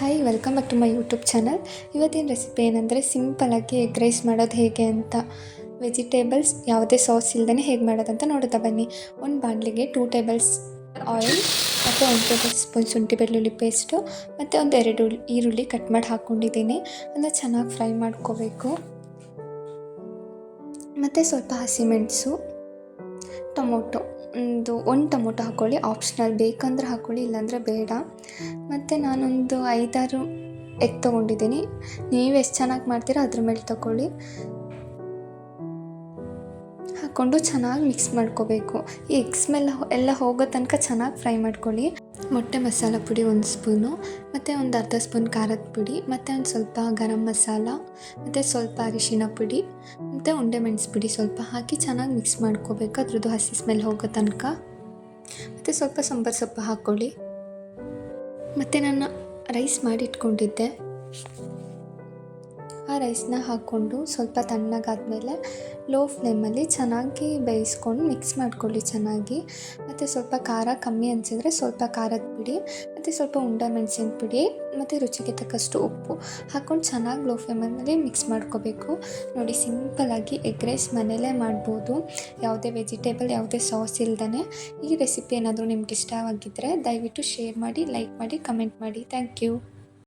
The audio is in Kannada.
Hi, welcome back to my YouTube channel. ಇವತ್ತಿನ ರೆಸಿಪಿ ಏನಂದರೆ ಸಿಂಪಲಾಗಿ ಎಗ್ ರೈಸ್ ಮಾಡೋದು ಹೇಗೆ ಅಂತ. ವೆಜಿಟೇಬಲ್ಸ್ ಯಾವುದೇ ಸಾಸ್ ಇಲ್ಲದೇ ಹೇಗೆ ಮಾಡೋದಂತ ನೋಡುತ್ತಾ ಬನ್ನಿ. ಒಂದು ಬಾಣಲಿಗೆ ಟೂ ಟೇಬಲ್ಸ್ ಆಯಿಲ್ ಮತ್ತು ಒಂದು ಟೇಬಲ್ ಸ್ಪೂನ್ ಶುಂಠಿ ಬೆಳ್ಳುಳ್ಳಿ ಪೇಸ್ಟು ಮತ್ತು ಒಂದು ಎರಡು ಈರುಳ್ಳಿ ಕಟ್ ಮಾಡಿ ಹಾಕ್ಕೊಂಡಿದ್ದೀನಿ ಅದನ್ನು ಚೆನ್ನಾಗಿ ಫ್ರೈ ಮಾಡ್ಕೋಬೇಕು. ಮತ್ತು ಸ್ವಲ್ಪ ಹಸಿಮೆಣಸು ಟೊಮೊಟೊ ಒಂದು ಒಂದು ಟೊಮೊಟೊ ಹಾಕ್ಕೊಳ್ಳಿ ಆಪ್ಷನಲ್ ಬೇಕಂದ್ರೆ ಹಾಕ್ಕೊಳ್ಳಿ ಇಲ್ಲಾಂದರೆ ಬೇಡ. ಮತ್ತು ನಾನೊಂದು ಐದಾರು ಎಗ್ ತೊಗೊಂಡಿದ್ದೀನಿ. ನೀವು ಎಷ್ಟು ಚೆನ್ನಾಗಿ ಮಾಡ್ತೀರಾ ಅದ್ರ ಮೇಲೆ ತಗೊಳ್ಳಿ. ಹಾಕ್ಕೊಂಡು ಚೆನ್ನಾಗಿ ಮಿಕ್ಸ್ ಮಾಡ್ಕೋಬೇಕು. ಈ ಎಗ್ಸ್ ಮೇಲೆ ಎಲ್ಲ ಹೋಗೋ ತನಕ ಚೆನ್ನಾಗಿ ಫ್ರೈ ಮಾಡ್ಕೊಳ್ಳಿ. ಮೊಟ್ಟೆ ಮಸಾಲ ಪುಡಿ ಒಂದು ಸ್ಪೂನು, ಮತ್ತು ಒಂದು ಅರ್ಧ ಸ್ಪೂನ್ ಖಾರದ ಪುಡಿ, ಮತ್ತು ಒಂದು ಸ್ವಲ್ಪ ಗರಂ ಮಸಾಲ, ಮತ್ತು ಸ್ವಲ್ಪ ಅರಿಶಿನ ಪುಡಿ, ಮತ್ತು ಉಂಡೆ ಮೆಣಸು ಪುಡಿ ಸ್ವಲ್ಪ ಹಾಕಿ ಚೆನ್ನಾಗಿ ಮಿಕ್ಸ್ ಮಾಡ್ಕೋಬೇಕು. ಅದ್ರದ್ದು ಹಸಿ ಸ್ಮೆಲ್ ಹೋಗೋ ತನಕ. ಮತ್ತು ಸ್ವಲ್ಪ ಸಾಂಬಾರು ಸೊಪ್ಪು ಹಾಕ್ಕೊಳ್ಳಿ. ಮತ್ತು ನಾನು ರೈಸ್ ಮಾಡಿ ಇಟ್ಕೊಂಡಿದ್ದೆ ಆ ರೈಸ್ನ ಹಾಕ್ಕೊಂಡು ಸ್ವಲ್ಪ ತಣ್ಣಗಾದಮೇಲೆ ಲೋ ಫ್ಲೇಮಲ್ಲಿ ಚೆನ್ನಾಗಿ ಬೇಯಿಸ್ಕೊಂಡು ಮಿಕ್ಸ್ ಮಾಡ್ಕೊಳ್ಳಿ ಚೆನ್ನಾಗಿ. ಮತ್ತು ಸ್ವಲ್ಪ ಖಾರ ಕಮ್ಮಿ ಅನಿಸಿದ್ರೆ ಸ್ವಲ್ಪ ಖಾರದ ಪುಡಿ, ಮತ್ತು ಸ್ವಲ್ಪ ಉಂಡೆ ಮೆಣಸಿನ ಪುಡಿ, ಮತ್ತು ರುಚಿಗೆ ತಕ್ಕಷ್ಟು ಉಪ್ಪು ಹಾಕ್ಕೊಂಡು ಚೆನ್ನಾಗಿ ಲೋ ಫ್ಲೇಮಲ್ಲಿ ಮಿಕ್ಸ್ ಮಾಡ್ಕೋಬೇಕು. ನೋಡಿ ಸಿಂಪಲಾಗಿ ಎಗ್ ರೈಸ್ ಮನೇಲೇ ಮಾಡ್ಬೋದು. ಯಾವುದೇ ವೆಜಿಟೇಬಲ್ ಯಾವುದೇ ಸಾಸ್ ಇಲ್ದೇ ಈ ರೆಸಿಪಿ ಏನಾದರೂ ನಿಮ್ಗೆ ಇಷ್ಟವಾಗಿದ್ದರೆ ದಯವಿಟ್ಟು ಶೇರ್ ಮಾಡಿ ಲೈಕ್ ಮಾಡಿ ಕಮೆಂಟ್ ಮಾಡಿ. Thank you